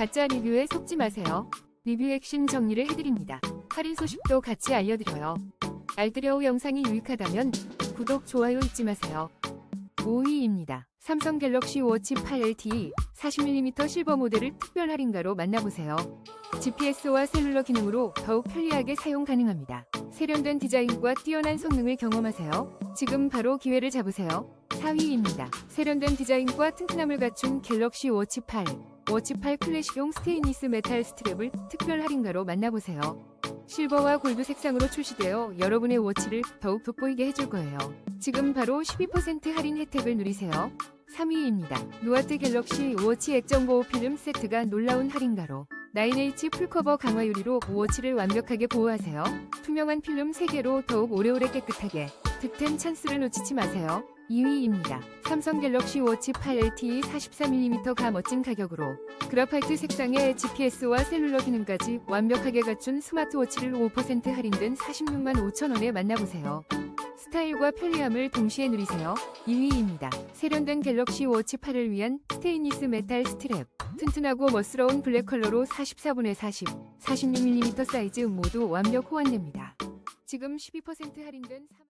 가짜 리뷰에 속지 마세요. 리뷰 액션 정리를 해드립니다. 할인 소식도 같이 알려드려요. 알뜰여우 영상이 유익하다면 구독, 좋아요 잊지 마세요. 5위입니다. 삼성 갤럭시 워치 8LTE 40mm 실버 모델을 특별 할인가로 만나보세요. GPS와 셀룰러 기능으로 더욱 편리하게 사용 가능합니다. 세련된 디자인과 뛰어난 성능을 경험하세요. 지금 바로 기회를 잡으세요. 4위입니다. 세련된 디자인과 튼튼함을 갖춘 갤럭시 워치 8. 워치 8 클래식용 스테인리스 메탈 스트랩을 특별 할인가로 만나보세요. 실버와 골드 색상으로 출시되어 여러분의 워치를 더욱 돋보이게 해줄 거예요. 지금 바로 12% 할인 혜택을 누리세요. 3위입니다. 노아트 갤럭시 워치 액정 보호 필름 세트가 놀라운 할인가로 9H 풀커버 강화 유리로 워치를 완벽하게 보호하세요. 투명한 필름 3개로 더욱 오래오래 깨끗하게 득템 찬스를 놓치지 마세요. 2위입니다. 삼성 갤럭시 워치 8 LTE 44mm가 멋진 가격으로 그라파이트 색상의 GPS와 셀룰러 기능까지 완벽하게 갖춘 스마트워치를 5% 할인된 46만 5천원에 만나보세요. 스타일과 편리함을 동시에 누리세요. 2위입니다. 세련된 갤럭시 워치 8을 위한 스테인리스 메탈 스트랩. 튼튼하고 멋스러운 블랙 컬러로 44분의 40, 46mm 사이즈 모두 완벽 호환됩니다. 지금 12% 할인된 3...